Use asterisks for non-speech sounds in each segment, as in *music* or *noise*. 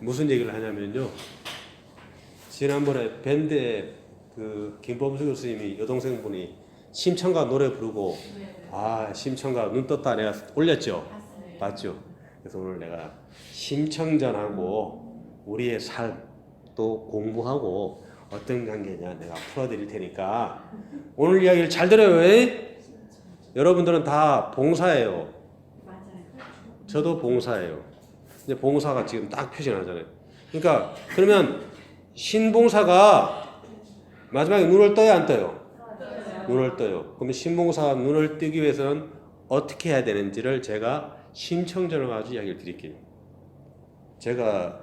무슨 얘기를 하냐면요. 지난번에 밴드에 그 김범수 교수님이 여동생분이 심청가 노래 부르고 아 심청가 눈 떴다 내가 올렸죠. 맞죠? 그래서 오늘 내가 심청전하고 우리의 삶 또 공부하고 어떤 관계냐 내가 풀어드릴 테니까 오늘 이야기를 잘 들어요. 에? 여러분들은 다 봉사예요. 저도 봉사예요. 근데 봉사가 지금 딱 표시나잖아요. 그러니까 그러면 신봉사가 마지막에 눈을 떠야 안 떠요? 눈을 떠요. 그러면 신봉사가 눈을 뜨기 위해서는 어떻게 해야 되는지를 제가 심청전을 가지고 이야기를 드릴게요. 제가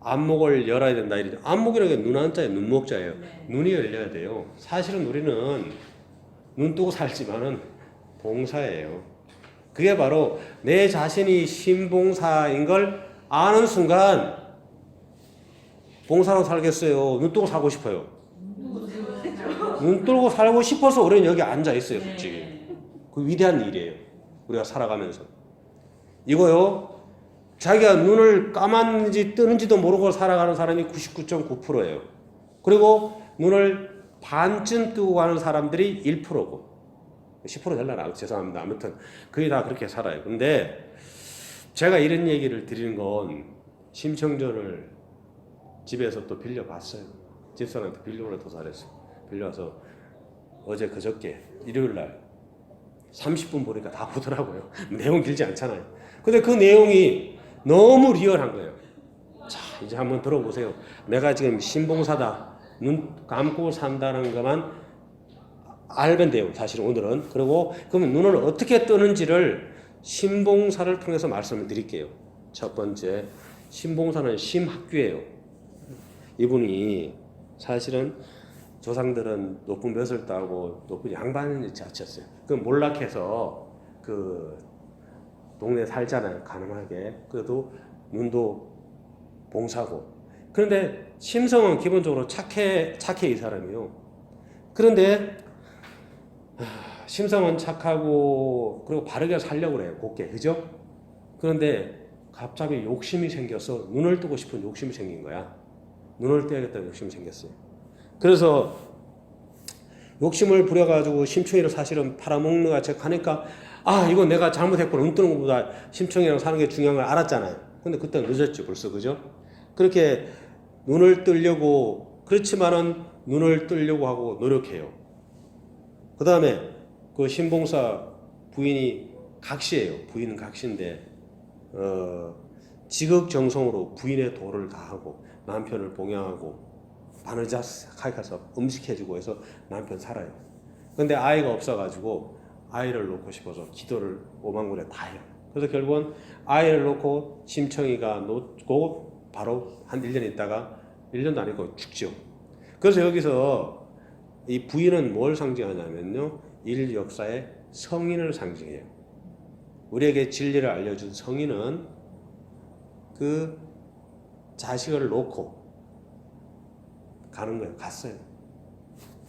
안목을 열어야 된다 이러죠. 안목이라는 게 눈 한자예요. 눈목자예요. 눈이 열려야 돼요. 사실은 우리는 눈 뜨고 살지만은 봉사예요. 그게 바로 내 자신이 신봉사인 걸 아는 순간 봉사로 살겠어요. 눈 뜨고 살고 싶어요. 눈 뜨고 살고 싶어서 우리는 여기 앉아 있어요, 솔직히. 그 위대한 일이에요. 우리가 살아가면서. 이거요. 자기가 눈을 감았는지 뜨는지도 모르고 살아가는 사람이 99.9%예요. 그리고 눈을 반쯤 뜨고 가는 사람들이 1%고. 10% 될라나 죄송합니다. 아무튼 거의 다 그렇게 살아요. 근데 제가 이런 얘기를 드리는 건 심청전을 집에서 또 빌려봤어요. 집사람한테 빌려오라 더 잘했어. 빌려와서 어제 그저께 일요일 날 30분 보니까 다 보더라고요. *laughs* 내용 길지 않잖아요. 근데 그 내용이 너무 리얼한 거예요. 자, 이제 한번 들어보세요. 내가 지금 신봉사다. 눈 감고 산다는 것만 알면 돼요. 사실 오늘은. 그리고 그러면 눈을 어떻게 뜨는지를 신봉사를 통해서 말씀을 드릴게요. 첫 번째, 신봉사는 심학규예요. 이분이 사실은 조상들은 높은 벼슬 따고 높은 양반을 자쳤어요. 그 몰락해서 그 동네 살잖아요. 가능하게. 그래도 눈도 봉사고. 그런데 심성은 기본적으로 착해 착해 이 사람이요. 그런데 하, 심성은 착하고 그리고 바르게 살려고 그래요. 곱게 그죠? 그런데 갑자기 욕심이 생겨서 눈을 뜨고 싶은 욕심이 생긴 거야. 눈을 떼야겠다는 욕심이 생겼어요. 그래서 욕심을 부려가지고 심청이를 사실은 팔아먹는 것 같이 하니까 아 이거 내가 잘못했구나 눈 뜨는 것보다 심청이랑 사는 게 중요한 걸 알았잖아요. 근데 그때 늦었죠 벌써 그죠? 그렇게 눈을 뜨려고 그렇지만은 눈을 뜨려고 하고 노력해요. 그 다음에 그 신봉사 부인이 각시예요. 부인은 각시인데 어, 지극정성으로 부인의 도를 다하고 남편을 봉양하고 바느자스하게 가서 음식해주고 해서 남편 살아요. 근데 아이가 없어가지고 아이를 놓고 싶어서 기도를 오만군에 다 해요. 그래서 결국은 아이를 놓고 심청이가 놓고 바로 한 1년 있다가 1년도 아니고 죽죠. 그래서 여기서 이 부인은 뭘 상징하냐면요. 일 역사의 성인을 상징해요. 우리에게 진리를 알려준 성인은 그 자식을 놓고 가는 거예요. 갔어요.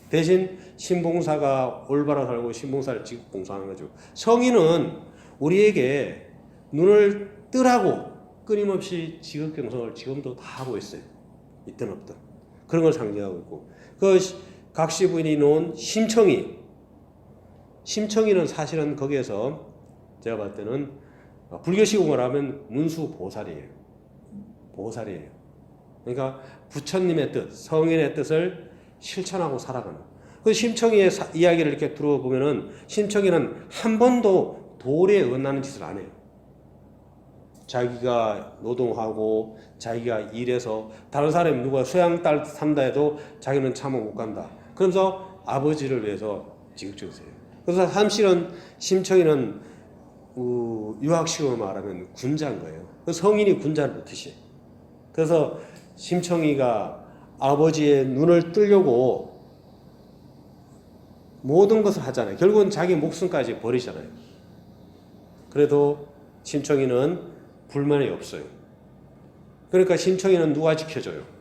대신 신봉사가 올바로 살고 신봉사를 지극 봉사하는 거죠. 성인은 우리에게 눈을 뜨라고 끊임없이 지극경성을 지금도 다 하고 있어요. 있든 없든. 그런 걸 상징하고 있고. 그 각시 부인이 놓은 심청이. 심청이는 사실은 거기에서 제가 봤을 때는 불교시공을 하면 문수 보살이에요. 보살이에요. 그러니까 부처님의 뜻, 성인의 뜻을 실천하고 살아가는. 그 심청이의 사, 이야기를 이렇게 들어보면은 심청이는 한 번도 도리에 어긋나는 짓을 안 해요. 자기가 노동하고 자기가 일해서 다른 사람이 누가 수양딸 산다 해도 자기는 참아 못 간다. 그러면서 아버지를 위해서 지극정세요. 그래서 삼실은 심청이는 어, 유학식으로 말하면 군자인 거예요. 그 성인이 군자를 못듯이 그래서 심청이가 아버지의 눈을 뜨려고 모든 것을 하잖아요. 결국은 자기 목숨까지 버리잖아요. 그래도 심청이는 불만이 없어요. 그러니까 심청이는 누가 지켜줘요?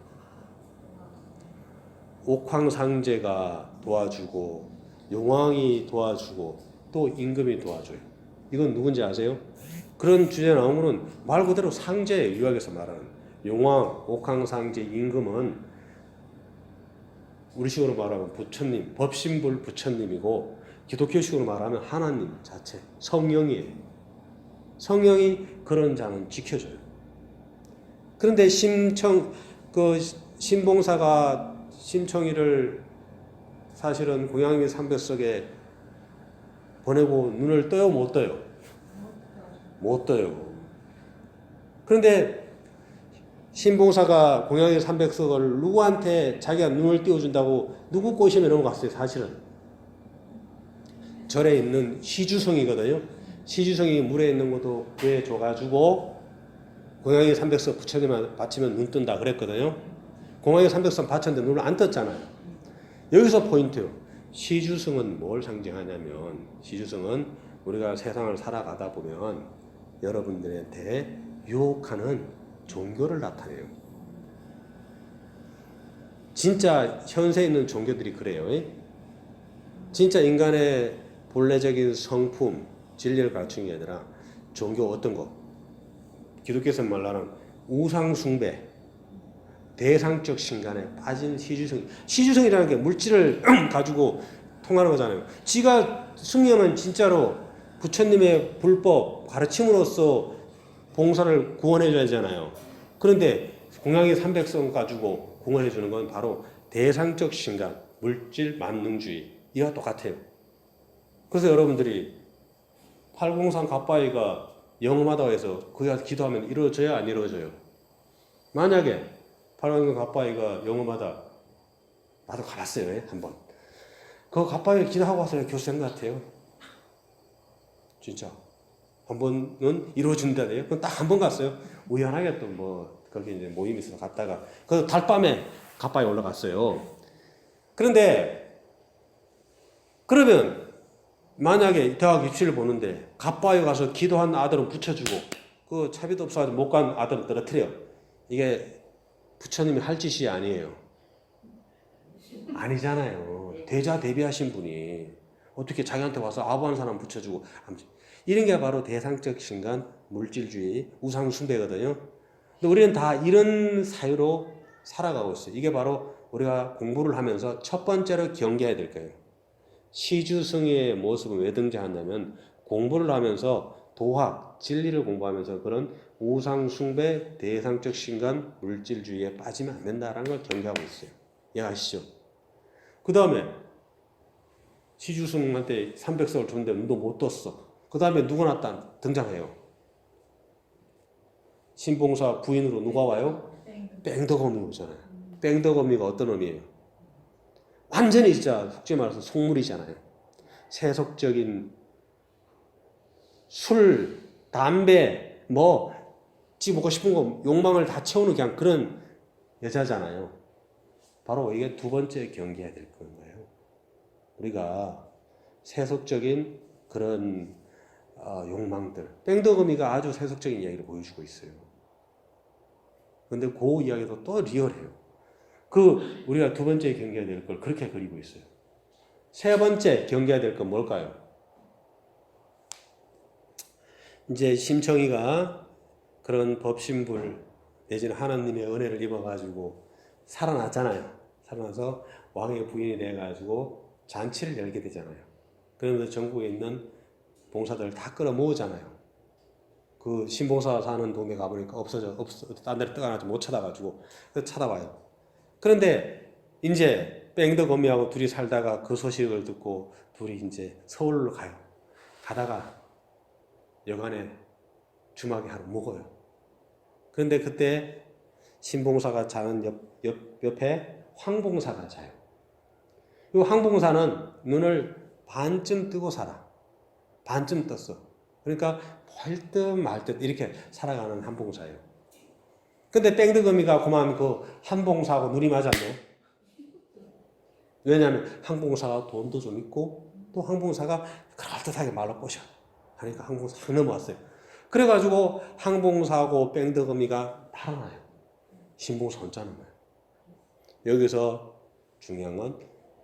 옥황상제가 도와주고 용왕이 도와주고 또 임금이 도와줘요. 이건 누군지 아세요? 그런 주제 나오면은 말 그대로 상제예요. 유학에서 말하는. 용왕, 옥황상제, 임금은 우리식으로 말하면 부처님, 법신불 부처님이고 기독교식으로 말하면 하나님 자체, 성령이에요. 성령이 그런 자는 지켜줘요. 그런데 심청 그 신봉사가 심청이를 사실은 고양이 삼백석에 보내고 눈을 떠요 못 떠요? 못 떠요. 그런데 신봉사가 공양의 300석을 누구한테 자기가 눈을 띄워준다고 누구 꼬시면 넘어갔어요, 사실은. 절에 있는 시주성이거든요. 시주성이 물에 있는 것도 그에 줘가지고 공양의 300석 부처님한테 바치면 눈 뜬다 그랬거든요. 공양의 300석 바쳤는데 눈을 안 떴잖아요. 여기서 포인트요. 시주성은 뭘 상징하냐면 시주성은 우리가 세상을 살아가다 보면 여러분들한테 유혹하는 종교를 나타내요. 진짜 현세에 있는 종교들이 그래요. 진짜 인간의 본래적인 성품, 진리를 갖춘 게 아니라 종교 어떤 거? 기독교에서 말하는 우상숭배, 대상적 신간에 빠진 시주성. 시주성이라는 게 물질을 *clears throat* 가지고 통하는 거잖아요. 지가 승려면 진짜로 부처님의 불법 가르침으로써 봉사를 구원해 줘야 되잖아요. 그런데 공양의 300성 가지고 공헌해 주는 건 바로 대상적 신간, 물질 만능주의. 이와 똑같아요. 그래서 여러분들이 803 갑바이가 영험하다고 해서 그가 기도하면 이루어져요? 안 이루어져요? 만약에 803 갑바이가 영험하다. 나도 가봤어요, 예, 한 번. 그 갑바이 기도하고 와서 교수 된 것 같아요. 진짜. 한 번은 이루어진다네요. 그건 딱 한 번 갔어요. 우연하게 또 뭐, 거기 이제 모임이 있어서 갔다가, 그 달밤에 갑바에 올라갔어요. 그런데, 그러면, 만약에 대학 입시를 보는데, 갑바에 가서 기도한 아들은 붙여주고, 그 차비도 없어가지고 못 간 아들은 떨어뜨려. 이게 부처님이 할 짓이 아니에요. 아니잖아요. 대자 대비하신 분이 어떻게 자기한테 와서 아부하는 사람 붙여주고, 이런 게 바로 대상적 신간, 물질주의, 우상 숭배거든요. 근데 우리는 다 이런 사유로 살아가고 있어요. 이게 바로 우리가 공부를 하면서 첫 번째로 경계해야 될 거예요. 시주성의 모습은 왜 등장한다면 공부를 하면서 도학, 진리를 공부하면서 그런 우상숭배, 대상적 신간, 물질주의에 빠지면 안 된다라는 걸 경계하고 있어요. 이해하시죠? 그 다음에 시주성한테 300석을 줬는데 눈도 못 떴어. 그 다음에 누가 나타 등장해요? 신봉사 부인으로 누가 와요? 뺑덕어미 오잖아요. 뺑덕어미가 어떤 의미예요? 완전히 진짜 속지 말해서 속물이잖아요. 세속적인 술, 담배, 뭐, 지 먹고 싶은 거 욕망을 다 채우는 그냥 그런 여자잖아요. 바로 이게 두 번째 경계해야 될 거예요. 우리가 세속적인 그런 어, 욕망들. 뺑덕어미가 아주 세속적인 이야기를 보여주고 있어요. 근데 그 이야기도 또 리얼해요. 그 우리가 두 번째 경계해야 될 걸 그렇게 그리고 있어요. 세 번째 경계해야 될 건 뭘까요? 이제 심청이가 그런 법신불 내지는 하나님의 은혜를 입어가지고 살아났잖아요. 살아나서 왕의 부인이 돼가지고 잔치를 열게 되잖아요. 그러면서 전국에 있는 봉사들 다 끌어 모으잖아요. 그 신봉사 사는 동네 가보니까 없어져, 없어, 딴 데를 떠나지 못 찾아가지고, 그 찾아와요. 그런데, 이제, 뺑더 거미하고 둘이 살다가 그 소식을 듣고 둘이 이제 서울로 가요. 가다가 여간에 주막에 하루 묵어요. 그런데 그때 신봉사가 자는 옆, 옆, 옆에 황봉사가 자요. 이 황봉사는 눈을 반쯤 뜨고 살아. 반쯤 떴어. 그러니까 벌듯 말듯 이렇게 살아가는 한봉사예요. 근데 땡드거미가 그만 그 한봉사하고 눈이 맞았네. 왜냐하면 항봉사가 돈도 좀 있고 또 항봉사가 그럴듯하게 말로 꼬셔. 하니까 항봉사 확 넘어왔어요. 그래가지고 항봉사하고 뺑드거미가 달아나요. 신봉사 혼자는 거예요. 여기서 중요한 건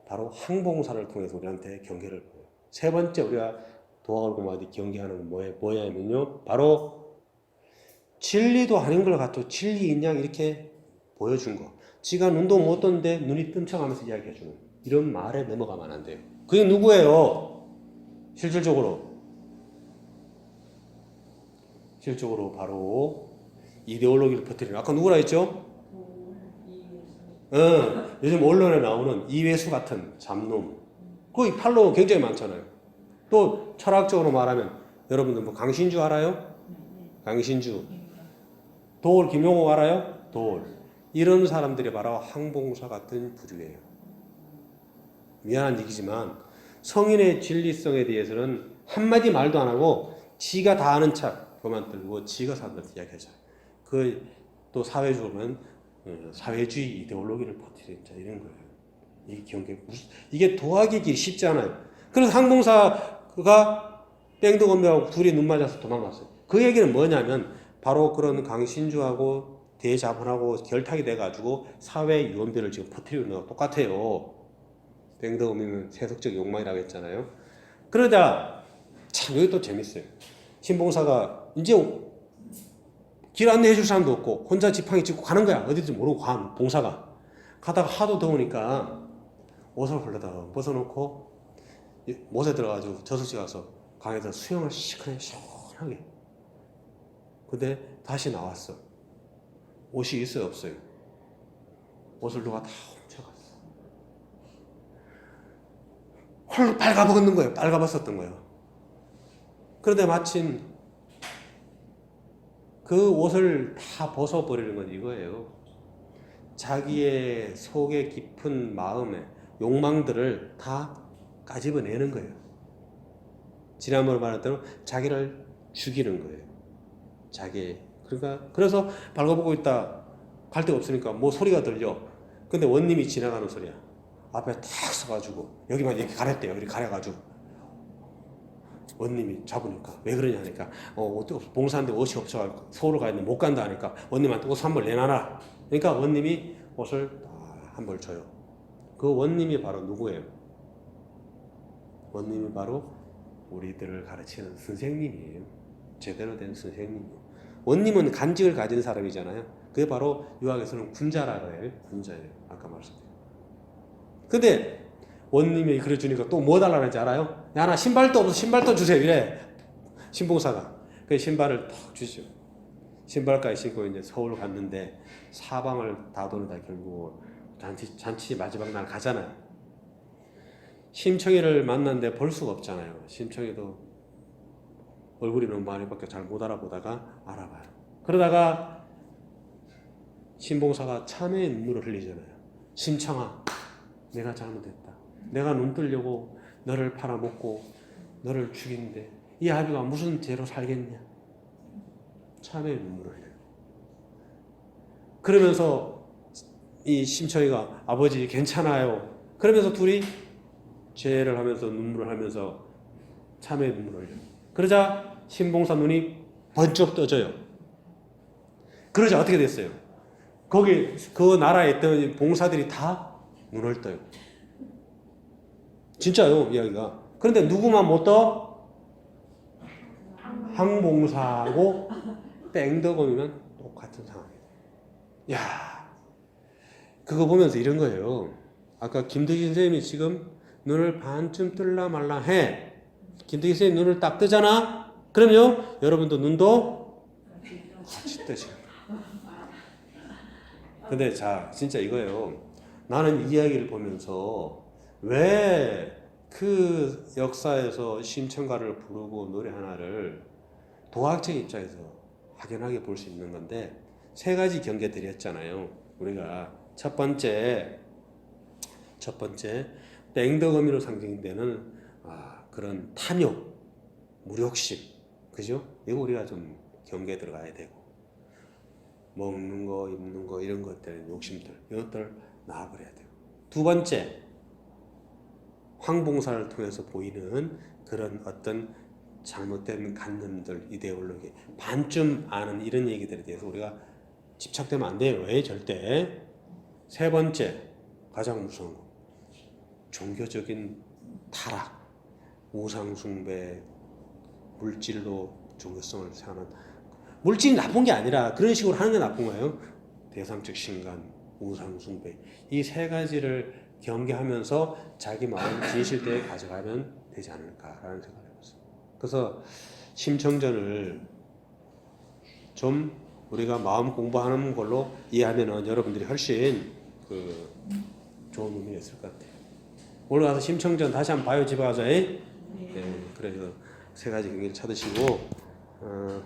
바로 항봉사를 통해서 우리한테 경계를 보여요. 세 번째 우리가 공부하듯 경계하는 건 뭐예요? 뭐냐면요. 바로 진리도 아닌 걸 갖고 진리인 양 이렇게 보여준 거. 지가 눈도 못 떴는데 눈이 뜸청하면서 이야기해 주는 이런 말에 넘어가면 안 돼요. 그게 누구예요? 실질적으로 실질적으로 바로 이데올로기를 퍼뜨리는 아까 누구라 했죠? 어, 요즘 언론에 나오는 이회수 같은 잡놈. 거의 팔로워 굉장히 많잖아요. 또 철학적으로 말하면 여러분들 뭐 강신주 알아요? 강신주. 도올 김용호 알아요? 도올. 이런 사람들이 바로 항봉사 같은 부류예요. 미안한 얘기지만 성인의 진리성에 대해서는 한마디 말도 안 하고 지가 다 아는 척 그만 들고 지가 사람들한테 이야기하잖아요. 그또 사회적으로는 어, 사회주의 이데올로기를 자 이런 거예요. 이게 경계 이게 도하기 길 쉽지 않아요. 그래서 항공사가 뺑덕건배하고 둘이 눈 맞아서 도망갔어요. 그 얘기는 뭐냐면 바로 그런 강신주하고 대자본하고 결탁이 돼가지고 사회 유언비를 지금 퍼뜨리는 거랑 똑같아요. 뺑덕건배는 세속적 욕망이라고 했잖아요. 그러자 참 여기 또 재밌어요. 신봉사가 이제 길 안내해 줄 사람도 없고 혼자 지팡이 짚고 가는 거야. 어디든지 모르고 가 봉사가. 가다가 하도 더우니까 옷을 홀려다가 벗어놓고 이 못에 들어가지고 저수지 가서 강에서 수영을 시원하게 시원하게. 근데 다시 나왔어. 옷이 있어요 없어요? 옷을 누가 다 훔쳐갔어. 홀 빨가벗는 거예요. 빨가벗었던 거예요. 그런데 마침 그 옷을 다 벗어버리는 건 이거예요. 자기의 속에 깊은 마음에 욕망들을 다 까집어내는 거예요. 지난번에 대로 자기를 죽이는 거예요. 자기 그러니까 그래서 발가보고 있다 갈 데가 없으니까 뭐 소리가 들려. 근데 원님이 지나가는 소리야. 앞에 탁 서가지고 여기만 이렇게 가렸대 여기 가려가지고 원님이 잡으니까 왜 그러냐 하니까 어 옷, 봉사하는데 옷이 없어가지고 서울을 가야 되는데 못 간다 하니까 원님한테 옷 한 벌 내놔라. 그러니까 원님이 옷을 한 벌 줘요. 그 원님이 바로 누구예요? 원님이 바로 우리들을 가르치는 선생님이에요. 제대로 된 선생님이에요. 원님은 간직을 가진 사람이잖아요. 그게 바로 유학에서는 군자라고 해요. 군자예요. 아까 말씀드린. 근데 원님이 그래 주니까 또 뭐 달라는지 알아요? 야, 나 신발도 없어. 신발 도 주세요. 이래. 신봉사가. 그 신발을 탁 주죠. 신발까지 신고 이제 서울 갔는데 사방을 다 도는다 결국 잔치, 잔치 마지막 날 가잖아요. 심청이를 만났는데 볼 수가 없잖아요. 심청이도 얼굴이 너무 많이 바뀌어 잘못 알아보다가 알아봐요. 그러다가 신봉사가 참의 눈물을 흘리잖아요. 심청아, 내가 잘못했다. 내가 눈 뜨려고 너를 팔아먹고 너를 죽이는데 이 아비가 무슨 죄로 살겠냐? 참의 눈물을 흘려요. 그러면서 이 심청이가 아버지 괜찮아요. 그러면서 둘이 죄를 하면서 눈물을 하면서 참의 눈물을 흘려요. 그러자 신봉사 눈이 번쩍 떠져요. 그러자 어떻게 됐어요? 거기 그 나라에 있던 봉사들이 다 눈을 떠요. 진짜요, 이야기가. 그런데 누구만 못 떠? 항봉사하고 뺑덕음이면 똑같은 상황이에요. 야 그거 보면서 이런 거예요. 아까 김대기 선생님이 지금 눈을 반쯤 뜰라 말라 해. 김대기 선생님 눈을 딱 뜨잖아? 그럼요, 여러분도 눈도 같이 뜨시는. 근데 자, 진짜 이거예요. 나는 이 이야기를 보면서 왜 그 역사에서 심청가를 부르고 노래 하나를 도학적 입장에서 확연하게 볼 수 있는 건데 세 가지 경계 드렸잖아요. 우리가 첫 번째 첫 번째 뺑덕어미로 상징되는 아, 그런 탐욕, 무력심, 그죠? 이거 우리가 좀 경계 들어가야 되고 먹는 거, 입는 거 이런 것들 욕심들 이것들 나아버려야 돼요. 두 번째 황봉사를 통해서 보이는 그런 어떤 잘못된 관념들, 이데올로기, 반쯤 아는 이런 얘기들에 대해서 우리가 집착되면 안 돼요. 왜? 절대. 세 번째, 가장 무서운 거. 종교적인 타락, 우상숭배, 물질로 종교성을 생각하는 물질이 나쁜 게 아니라 그런 식으로 하는 게 나쁜 거예요. 대상적 신간, 우상숭배 이 세 가지를 경계하면서 자기 마음 진실되게 가져가면 되지 않을까라는 생각을 해봤어요. 그래서 심청전을 좀 우리가 마음 공부하는 걸로 이해하면은 여러분들이 훨씬 그 좋은 의미가 있을 것 같아요. 오늘 가서 심청전 다시 한번 봐요 집에 가서. 에? 네. 그래서 세 가지 경계를 찾으시고 어,